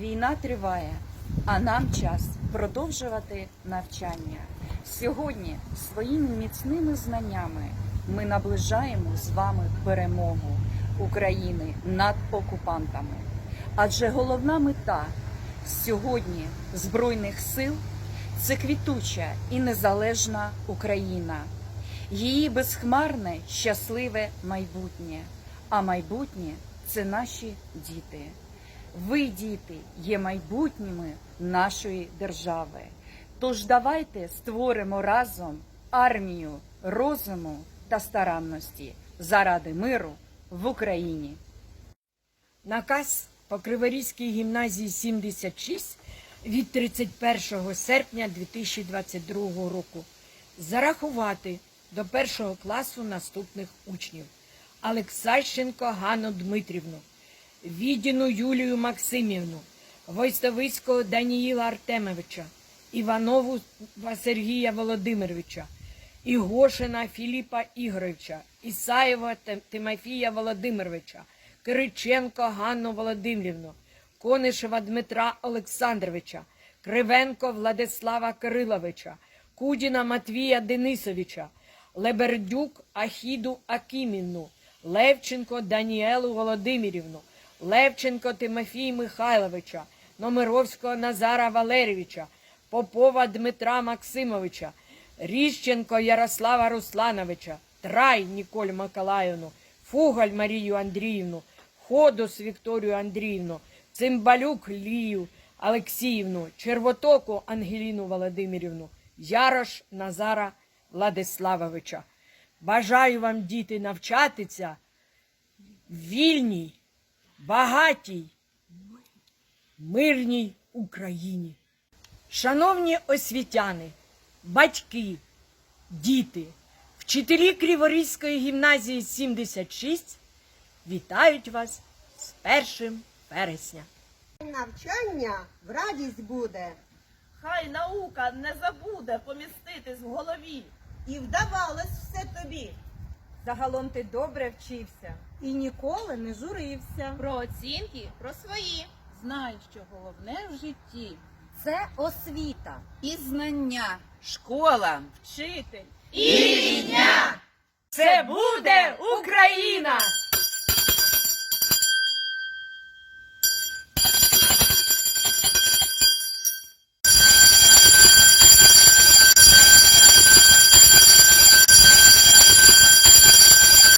Війна триває, а нам час продовжувати навчання. Сьогодні своїми міцними знаннями ми наближаємо з вами перемогу України над окупантами. Адже головна мета сьогодні Збройних сил це квітуча і незалежна Україна, її безхмарне щасливе майбутнє. А майбутнє це наші діти. Ви, діти, є майбутніми нашої держави. Тож давайте створимо разом армію розуму та старанності заради миру в Україні. Наказ по Криворізькій гімназії 76 від 31 серпня 2022 року зарахувати до першого класу наступних учнів Олексайченко Ганну Дмитрівну, Відіну Юлію Максимівну, Войстовицького Даніїла Артемовича, Іванову Сергія Володимировича, Ігошина Філіпа Ігоровича, Ісаєва Тимофія Володимировича, Кириченко Ганну Володимирівну, Конишева Дмитра Олександровича, Кривенко Владислава Кириловича, Кудіна Матвія Денисовича, Лебердюк Ахіду Акімівну, Левченко Даніелу Володимирівну, Левченко Тимофій Михайловича, Номеровського Назара Валерійовича, Попова Дмитра Максимовича, Ріщенко Ярослава Руслановича, Трай Ніколь Миколаївну, Фугаль Марію Андріївну, Ходус Вікторію Андріївну, Цимбалюк Лію Олексіївну, Червотоку Ангеліну Володимирівну, Ярош Назара Владиславовича. Бажаю вам, діти, навчатися вільній, багатій, мирній Україні. Шановні освітяни, батьки, діти, вчителі Криворізької гімназії 76 вітають вас з 1 вересня. Навчання в радість буде, Хай наука не забуде поміститись в голові. і вдавалось все тобі. Загалом ти добре вчився і ніколи не журився. Про оцінки, про свої. Знай, що головне в житті. Це освіта. І знання, школа, вчитель. Це буде Україна!